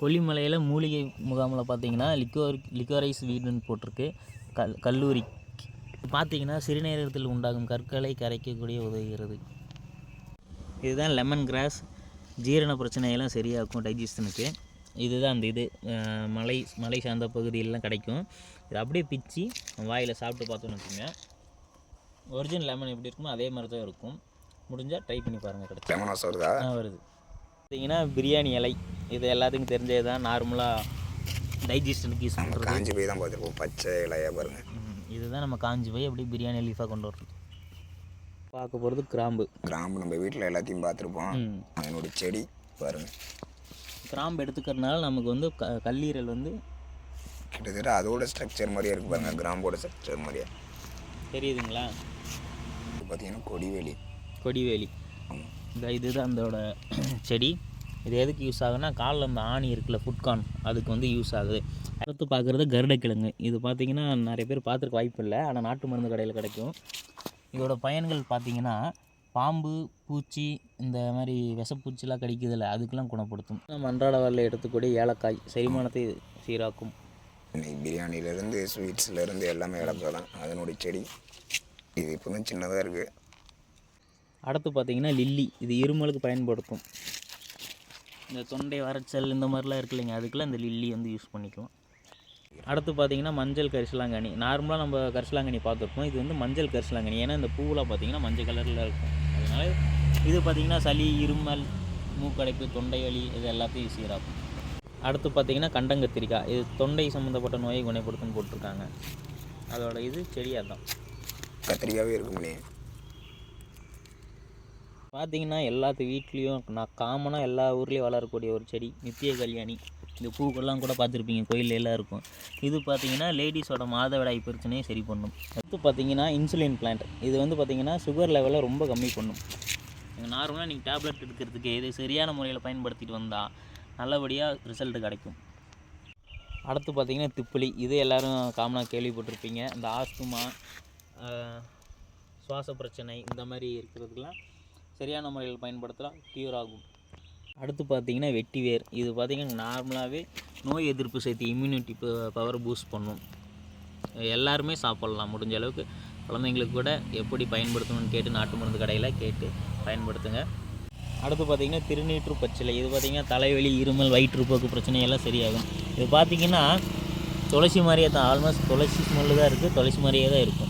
கொல்லிமலையில் மூலிகை முகாமில் பார்த்தீங்கன்னா லிக்வர் லிக்வரைஸ் வீடுன்னு போட்டிருக்கு. கல் கல்லூரி. பார்த்தீங்கன்னா சிறுநீரகத்தில் உண்டாகும் கற்களை கரைக்கக்கூடிய உதவுகிறது. இதுதான் லெமன் கிராஸ் ஜீரண பிரச்சனையெல்லாம் சரியாக்கும் டைஜஷனுக்கு இதுதான் அந்த இது. மலை மலை சார்ந்த பகுதியிலலாம் கிடைக்கும். இது அப்படியே பிச்சு வாயில் சாப்பிட்டு பார்த்தோன்னு வச்சுங்க ஒரிஜினல் லெமன் எப்படி இருக்குமோ அதே மாதிரி தான் இருக்கும். முடிஞ்சால் ட்ரை பண்ணி பாருங்கள் கிடைக்கும் வருதா? ஆ வருது. பார்த்தீங்கன்னா பிரியாணி இலை. இது எல்லாத்துக்கும் தெரிஞ்சது தான் நார்மலாக டைஜஷனுக்கு யூஸ் பண்ணுறது காஞ்சி போய் தான் பார்த்துருப்போம். பச்சை இலையா பாருங்க. இதுதான் நம்ம காஞ்சி போய் அப்படியே பிரியாணி லீஃபாக கொண்டு வர்றது பார்க்க போகிறது கிராம்பு. கிராம்பு நம்ம வீட்டில் எல்லாத்தையும் பார்த்துருப்போம். அதனுடைய செடி பாருங்க. கிராம்பு எடுத்துக்கிறதுனால நமக்கு வந்து க கல்லீரல் வந்து கிட்டத்தட்ட அதோட ஸ்ட்ரக்சர் மாதிரியே இருக்கு பாருங்க. கிராம்போட ஸ்ட்ரக்சர் மாதிரியே. தெரியுதுங்களா? பார்த்தீங்கன்னா கொடிவேலி. கொடிவேலி. ஆமாம் இந்த இதுதான் இதோட செடி. இது எதுக்கு யூஸ் ஆகுதுன்னா காலில் அந்த ஆணி இருக்குல்ல ஃபுட்கார்ன் அதுக்கு வந்து யூஸ் ஆகுது. அடுத்து பார்க்குறது கருடக்கிழங்கு. இது பார்த்திங்கன்னா நிறைய பேர் பார்த்துருக்க வாய்ப்பு இல்லை ஆனால் நாட்டு மருந்து கடையில் கிடைக்கும். இதோட பயன்கள் பார்த்திங்கன்னா பாம்பு பூச்சி இந்த மாதிரி விஷப்பூச்சிலாம் கடிக்குதுல்ல அதுக்கெலாம் குணப்படுத்தும். நம்ம அன்றாட வரல எடுத்துக்கூடிய ஏலக்காய் செரிமானத்தை சீராக்கும். இன்னைக்கு பிரியாணிலேருந்து ஸ்வீட்ஸ்லேருந்து எல்லாமே இழப்பு தான் அதனுடைய செடி. இது இப்போ தான் சின்னதாக இருக்குது அடுத்து பார்த்தீங்கன்னா லில்லி. இது இருமலுக்கு பயன்படுத்தும். இந்த தொண்டை வறட்சல் இந்த மாதிரிலாம் இருக்கு இல்லைங்க. அதுக்கெல்லாம் இந்த லில்லி வந்து யூஸ் பண்ணிக்குவோம் அடுத்து பார்த்தீங்கன்னா மஞ்சள் கரிசலாங்கனி நார்மலாக நம்ம கரிசலாங்கனி பார்த்துருப்போம். இது வந்து மஞ்சள் கரிசலாங்கனி ஏன்னா இந்த பூவெலாம் பார்த்தீங்கன்னா மஞ்சள் கலரில் இருக்கும். அதனால இது பார்த்தீங்கன்னா சளி இருமல் மூக்கடைப்பு தொண்டை வலி இது எல்லாத்தையும் சீராகும் அடுத்து பார்த்தீங்கன்னா கண்டங்கத்திரிக்காய். இது தொண்டை சம்மந்தப்பட்ட நோயை குணப்படுத்துன்னு போட்டிருக்காங்க. அதோட இது செடியாக தான் கத்திரிக்காவே இருக்கும்னே. பார்த்தீங்கன்னா எல்லாத்து வீட்லேயும் நான் காமனாக எல்லா ஊர்லேயும் வளரக்கூடிய ஒரு செடி நித்திய கல்யாணி. இந்த பூக்கெல்லாம் கூட பார்த்துருப்பீங்க கோயில்ல எல்லாம் இருக்கும். இது பார்த்தீங்கன்னா லேடிஸோட மாதவிடாய் பிரச்சனையை சரி பண்ணும். அடுத்து பார்த்தீங்கன்னா இன்சுலின் பிளான்ட் இது வந்து பார்த்தீங்கன்னா சுகர் லெவலை ரொம்ப கம்மி பண்ணும். நீங்கள் நார்மலாக நீங்கள் டேப்லெட் எடுக்கிறதுக்கு இது சரியான முறையில் பயன்படுத்திட்டு வந்தால் நல்லபடியாக ரிசல்ட் கிடைக்கும். அடுத்து பார்த்திங்கன்னா திப்பிலி. இது எல்லோரும் காமனாக கேள்விப்பட்டிருப்பீங்க. இந்த ஆஸ்துமா சுவாச பிரச்சனை இந்த மாதிரி இருக்கிறதுக்கெலாம் சரியான முறையில் பயன்படுத்தலாம் கியூர் ஆகும். அடுத்து பார்த்தீங்கன்னா வெட்டி வேர் இது பார்த்தீங்கன்னா நார்மலாகவே நோய் எதிர்ப்பு சக்தி இம்யூனிட்டி பவர் பூஸ்ட் பண்ணும். எல்லாருமே சாப்பிட்லாம். முடிஞ்ச அளவுக்கு குழந்தைங்களுக்கு கூட எப்படி பயன்படுத்தணும்னு கேட்டு நாட்டு மருந்து கடையில் கேட்டு பயன்படுத்துங்க. அடுத்து பார்த்திங்கன்னா திருநீற்று பச்சிலை. இது பார்த்திங்கன்னா தலைவலி இருமல் வயிற்றுப்போக்கு பிரச்சனை எல்லாம் சரியாகும். இது பார்த்தீங்கன்னா துளசி மாதிரியே தான். ஆல்மோஸ்ட் துளசி ஸ்மெல்லு தான் இருக்குது துளசி மாதிரியே தான் இருக்கும்.